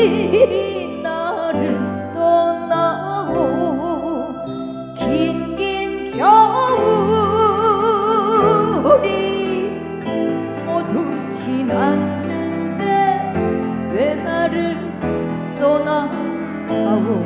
길이 나를 떠나고 긴긴 겨울이 어둡진 않는데 왜 나를 떠나가고